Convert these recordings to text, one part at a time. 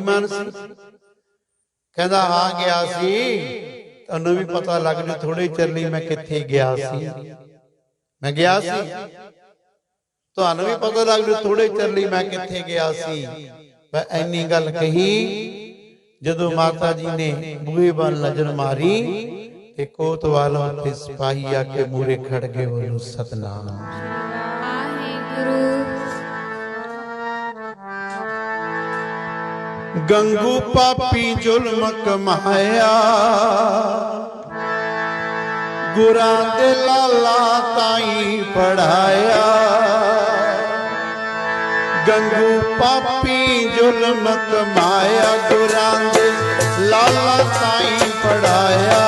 ਬੇਈਮਾਨ ਸੀ। ਕਹਿੰਦਾ ਆ ਗਿਆ ਸੀ। ਤੁਹਾਨੂੰ ਵੀ ਪਤਾ ਲੱਗ ਜੂ ਥੋੜੇ ਚਿਰ ਲਈ ਮੈਂ ਕਿੱਥੇ ਗਿਆ ਸੀ। ਮੈਂ ਗਿਆ ਸੀ। ਤੁਹਾਨੂੰ ਵੀ ਪਤਾ ਲੱਗ ਜੂ ਥੋੜੇ ਚਿਰ ਲਈ ਮੈਂ ਕਿੱਥੇ ਗਿਆ ਸੀ। ਮੈਂ ਐਨੀ ਗੱਲ ਕਹੀ, ਜਦੋਂ ਮਾਤਾ ਜੀ ਨੇ ਬੂਹੇ ਵੱਲ ਨਜ਼ਰ ਮਾਰੀ ਤੇ ਕੋਤਵਾਲੋਂ ਤੇ ਸਿਪਾਹੀ ਆ ਕੇ ਮੂਰੇ ਖੜ ਗਏ, ਉਹਨੂੰ ਸਤਨਾਮ। ਵਾਹਿਗੁਰੂ। ਗੰਗੂ ਪਾਪੀ ਜ਼ੁਲਮ ਕਮਾਇਆ ਗੁਰਾਂ ਦੇ ਲਾਲਾ ਤਾਈ ਪੜਾਇਆ ਗੰਗੂ ਪਾਪੀ ਜ਼ੁਲਮ ਕਮਾਇਆ ਗੁਰਾਂ ਦੇ ਲਾਲਾ ਤਾਈ ਪੜਾਇਆ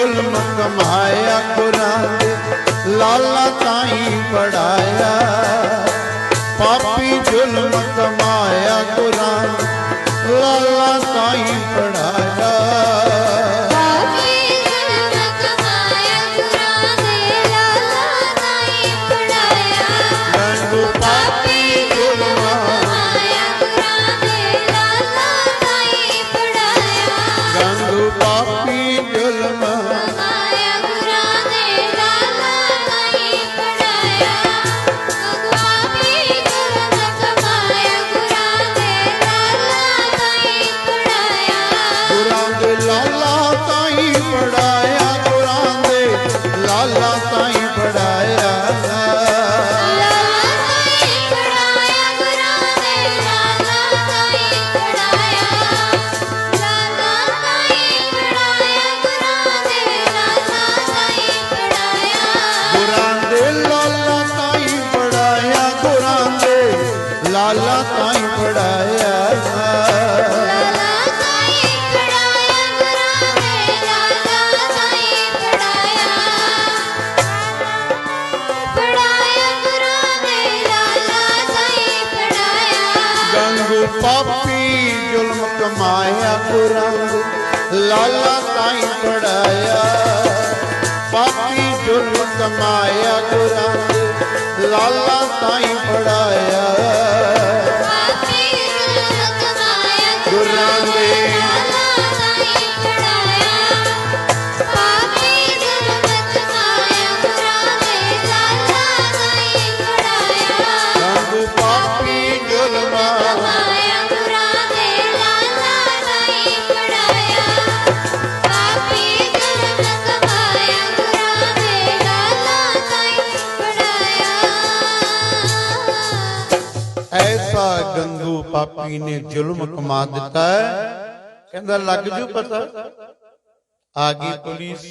ਕਮਾਇਆ ਗੁਰਾਂ ਦੇ ਲਾਲਾ ਤਾਈ ਤੋਂ ਪੜਾਇਆ। ਪਾਪੀ ਜ਼ੁਲਮ ਕਮਾਇਆ ਗੁਰਾਂ ਲਾਲਾ ਤਾਈ ਪੜਾਇਆ। ਤਾਈ ਪੜਾਇਆ ਗੰਗੂ ਪਾਪੀ ਜ਼ੁਲਮ ਕਮਾਇਆ ਲਾਲਾ ਤਾਈ ਪੜਾਇਆ। ਪਾਪੀ ਜ਼ੁਲਮ ਕਮਾਇਆ ਦੇ ਲਾਲਾ ਤਾਈ ਪੜਾਇਆ। ਐਸਾ ਗੰਗੂ ਪਾਪੀ ਨੇ ਜ਼ੁਲਮ ਕਮਾ ਦਿੱਤਾ ਕਹਿੰਦਾ ਲੱਗ ਜੂ ਪਤਾ। ਆ ਗਈ ਪੁਲਿਸ।